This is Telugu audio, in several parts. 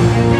మీ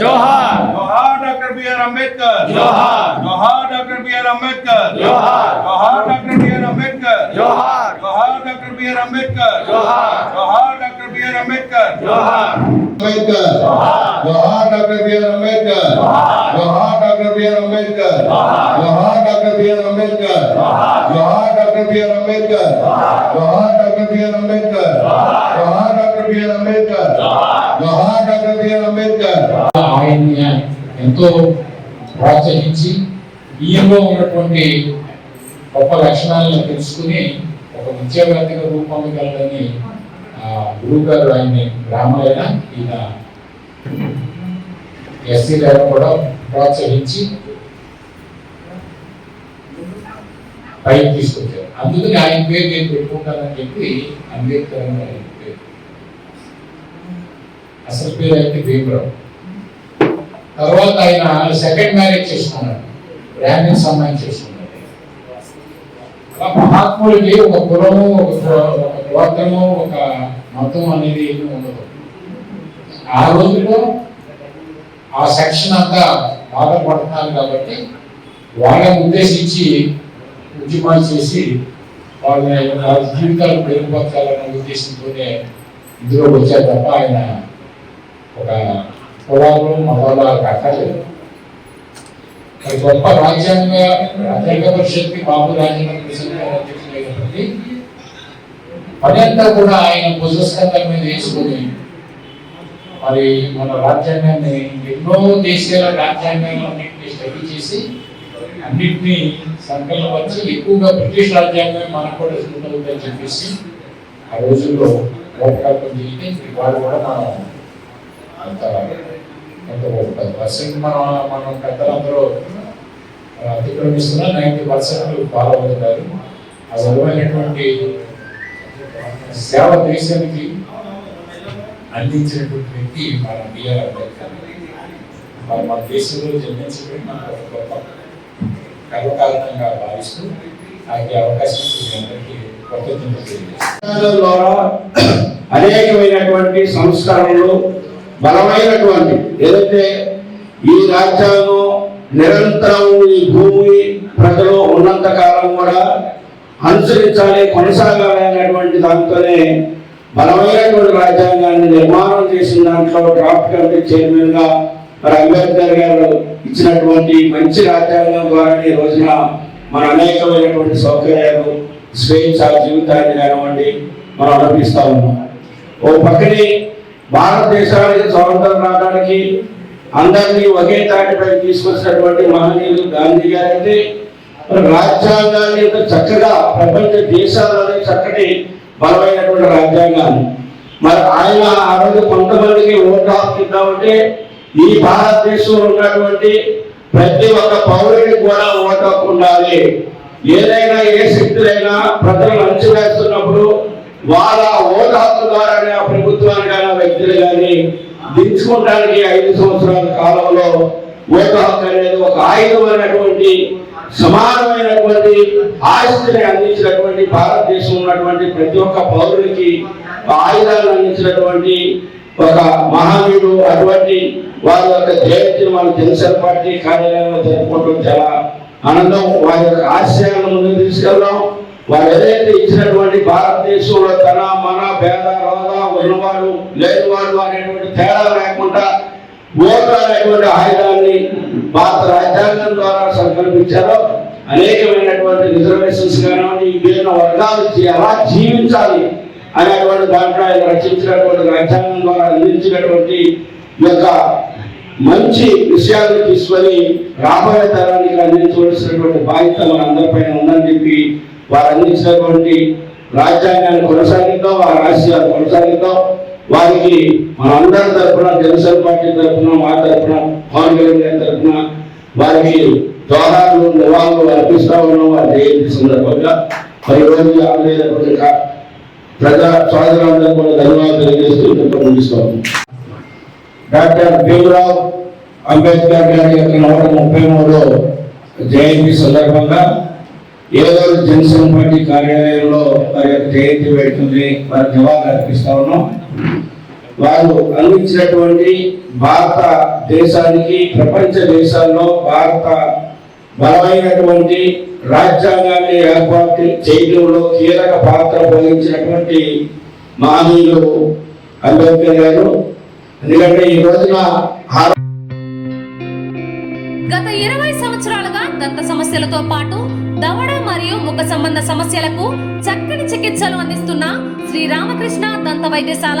జోహార్ జోహార్ డాక్టర్ బిఆర్ అంబేద్కర్ జోహార్. జోహార్ డాక్టర్ బిఆర్ అంబేద్కర్ జోహార్. జోహార్ డాక్టర్ బిఆర్ అంబేద్కర్ జోహార్. జోహార్ డాక్టర్ బిఆర్ అంబేద్కర్ జోహార్. జోహార్ డాక్టర్ బిఆర్ అంబేద్కర్ జోహార్ అంబేద్కర్ జోహార్ డాక్టర్ బిఆర్ అంబేద్కర్ జోహార్ డాక్టర్ బిఆర్ అంబేద్కర్ జోహార్ డాక్టర్ బిఆర్ అంబేద్కర్ జోహార్ డాక్టర్ బిఆర్ అంబేద్కర్ జోహార్ డాక్టర్ బిఆర్ అంబేద్కర్ జోహార్ డాక్టర్ బిఆర్ అంబేద్కర్ జోహార్ డాక్టర్ బిఆర్ అంబేద్కర్ ఆయన్ని ఎంతో ప్రోత్సహించి ఈయనలో ఉన్నటువంటి గొప్ప లక్షణాలను తెలుసుకుని ఒక విద్యావేత్తగా రూపొందగలరని ఆ, గురువు గారు ఆయన్ని బ్రాహ్మణైన ఈయన ఎస్సీ గారు కూడా ప్రోత్సహించి పైకి తీసుకొచ్చారు. అందుకని ఆయన పేరు నేను పెట్టుకుంటానని చెప్పి అంబేద్కర్ అని ఆయన పేరు. అసలు పేరు అయితే భీమరావు. తర్వాత ఆయన సెకండ్ మ్యారేజ్ చేసుకున్నాడు. బ్రాహ్మణ్స్ అమ్మాయిని చేసుకున్నాడు. అలా మహాత్ములకి ఒక కులము ఒక గోత్రము ఒక మతం అనేది ఏమీ ఉండదు. ఆ రోజుల్లో ఆ సెక్షన్ అంతా బాధపడుతున్నారు కాబట్టి వాళ్ళని ఉద్దేశించి ఉద్యమాలు చేసి వాళ్ళ జీవితాలు మెరుగుపరచాలన్న ఉద్దేశంతోనే ఇందులో వచ్చారు తప్ప ఆయన ఒక కులాలు మతాలు కట్టలేదు గొప్ప రాజ్యాంగ రాజ్యాంగ పరిషత్కి బాబు రాజ్యాంగం పని అంతా కూడా ఆయన భుజస్కంధం మీద వేసుకుని మరి మన రాజ్యాంగాన్ని ఎన్నో దేశాల రాజ్యాంగాలన్నింటినీ స్టడీ చేసి అన్నింటినీ సంకలనం వచ్చి ఎక్కువగా బ్రిటిష్ రాజ్యాంగమే మనకు కూడా సులువుతుందని చెప్పేసి ఆ రోజుల్లో పోరాటం జరిగితే వాళ్ళు కూడా మనం అంత ఎంత ఒక పర్సెంట్ మనం మనం పెద్దలందరూ అతిక్రమిస్తున్నా నైంటీ పర్సెంట్ ఫాలో అవుతున్నారు. ఆ విధమైనటువంటి సేవ దేశానికి అందించినటువంటి వ్యక్తి మన బిఆర్ అంబేద్కర్. మరి మన దేశంలో జన్మించడం మనకు ఒక గొప్ప గర్వకారణంగా భావిస్తూ ఆయనకి అవకాశం అందరికీ ద్వారా అనేకమైనటువంటి సంస్కరణలు బలమైనటువంటి ఏదైతే ఈ రాజ్యాంగం నిరంతరం ఈ భూమి ప్రజలు ఉన్నంత కాలం కూడా అనుసరించాలి కొనసాగాలి అనేటువంటి దాంతోనే బలమైనటువంటి రాజ్యాంగాన్ని నిర్మాణం చేసిన దాంట్లో డ్రాఫ్ట్ కమిటీ చైర్మన్గా మరి అంబేద్కర్ గారు ఇచ్చినటువంటి మంచి రాజ్యాంగం ద్వారా ఈ రోజున మన అనేకమైనటువంటి సౌకర్యాలు స్వేచ్ఛ జీవితాన్ని కానివ్వండి మనం అనిపిస్తా ఉన్నాం. ఓ పక్కనే భారతదేశానికి స్వాతంత్రం రావడానికి అందరినీ ఒకే తాటిపై తీసుకొచ్చినటువంటి మహనీయులు గాంధీ గారైతే రాజ్యాంగాన్ని యొక్క చక్కగా ప్రపంచ దేశాలనే చక్కటి బలమైనటువంటి రాజ్యాంగాన్ని. మరి ఆయన ఆ రోజు కొంతమందికి ఓటు హక్కు ఇద్దామంటే ఈ భారతదేశంలో ఉన్నటువంటి ప్రతి ఒక్క పౌరుడికి కూడా ఓటు హక్కు ఉండాలి. ఏదైనా ఏ శక్తులైనా ప్రజలు అంచవేస్తున్నప్పుడు వాళ్ళ ఓటు హక్కు ద్వారానే ఆ ప్రభుత్వాన్ని కానీ వ్యక్తులు కానీ దించుకోవడానికి ఐదు సంవత్సరాల కాలంలో ఓటు హక్కు అనేది ఒక ఆయుధమైనటువంటి సమానమైనటువంటి ఆస్తిని అందించినటువంటి భారతదేశం ఉన్నటువంటి ప్రతి ఒక్క పౌరునికి ఆయుధాలను అందించినటువంటి ఒక మహావీరుడు అటువంటి వారి యొక్క జయంతిని మన జనసేన పార్టీ కార్యాలయంలో జరుపుకోవడం చాలా ఆనందం. వారి యొక్క ఆశయాలను ముందుకు తీసుకెళ్దాం. వారు ఏదైతే ఇచ్చినటువంటి భారతదేశంలో తన మన భేద రోద ఉన్నవాడు లేనివాడు అనేటువంటి తేడా లేకుండా ఓటు అనేటువంటి ఆయుధాలు భారత రాజ్యాంగం ద్వారా సంకల్పించారో అనేకమైనటువంటి రిజర్వేషన్స్ కానివ్వండి విభిన్న వర్గాలు ఎలా జీవించాలి అనేటువంటి దాంట్లో ఆయన రచించినటువంటి రాజ్యాంగం ద్వారా అందించినటువంటి యొక్క మంచి విషయాలను తీసుకొని రాబోయే తరానికి అందించవలసినటువంటి బాధ్యత మన అందరిపైన ఉందని చెప్పి వారు అందించినటువంటి రాజ్యాంగాన్ని కొనసాగిద్దాం వారి ఆశయాలు కొనసాగిద్దాం. వారికి మన అందరి తరఫున జనసేన పార్టీ తరఫున మా తరఫున పవన్ కళ్యాణ్ గారి తరఫున వారికి జోహార్లు నివాళులు అర్పిస్తా ఉన్నాం. వారి జయంతి సందర్భంగా మరి ఈ రోజు ఆంధ్రప్రదేశ్ ప్రజా సోదరులందరూ కూడా ధన్యవాదాలు తెలియజేస్తూ ముగిస్తాం. డాక్టర్ భీమరావు అంబేద్కర్ గారి యొక్క నూట ముప్పై మూడో జయంతి సందర్భంగా ఏదో జనసేన పార్టీ కార్యాలయంలో వారి యొక్క జయంతి వేడుకల్ని వారి నివాళులు అర్పిస్తా ఉన్నాం. వారు అందించినటువంటి భారత దేశానికి ప్రపంచ దేశాల్లో భారత బలమైనటువంటి రాజ్యాంగాన్ని ఏర్పాటు చేయడంలో కీలక పాత్ర పోషించినటువంటి మహనీయులు అంబేద్కర్ గారు. ఎందుకంటే ఈ రోజున గత ఇరవై సంవత్సరాలుగా దంత సమస్యలతో పాటు దవడ మరియు ముఖ సంబంధ సమస్యలకు చక్కని చికిత్సలు అందిస్తున్న శ్రీ రామకృష్ణ దంత వైద్యశాల